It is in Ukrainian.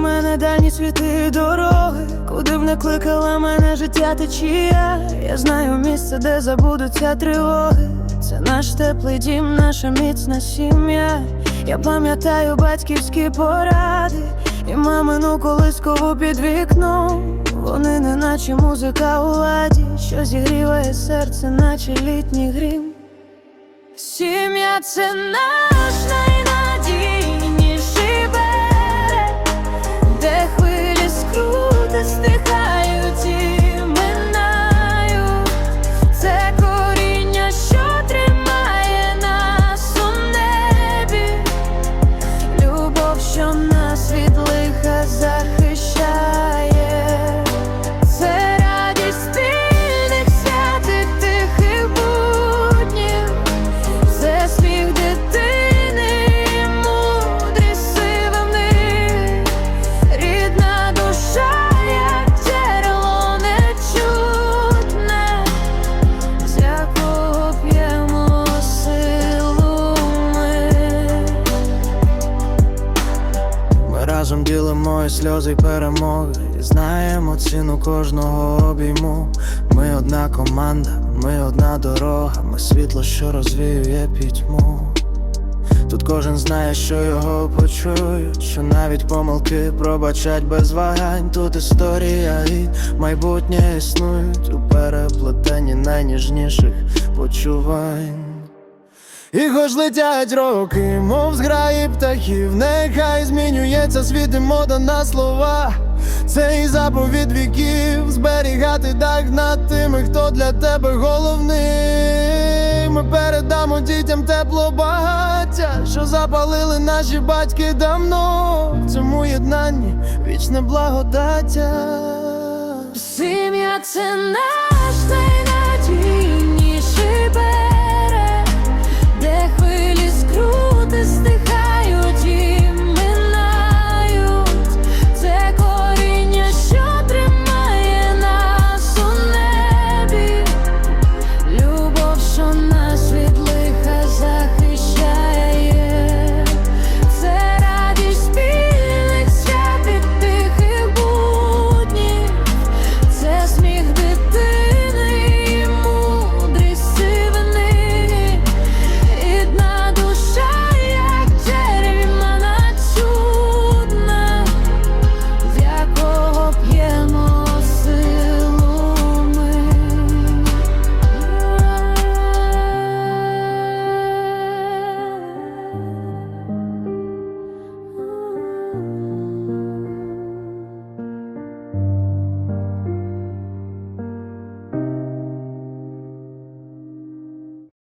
мене дальні світи дороги, куди б не кликала мене життя течія. Я знаю місце, де забудуться тривоги. Це наш теплий дім, наша міцна сім'я. Я пам'ятаю батьківські поради і мамину колискову під вікном. Вони не наче музика у ладі, що зігріває серце, наче літній грім. Сім'я це наш найнадійніший ділимо сльози перемоги знаємо ціну кожного обійму Ми одна команда, ми одна дорога, ми світло, що розвіює пітьму. Тут кожен знає, що його почують, що навіть помилки пробачать без вагань. Тут історія і майбутнє існують у переплетенні найніжніших почувань. І хоч летять роки, мов зграї птахів, нехай змінюється світ і мода на слова. Це і заповідь віків зберігати дах над тими, хто для тебе головний. Ми передамо дітям тепло багаття, що запалили наші батьки давно. В цьому єднанні вічне благодаття. Сім'я це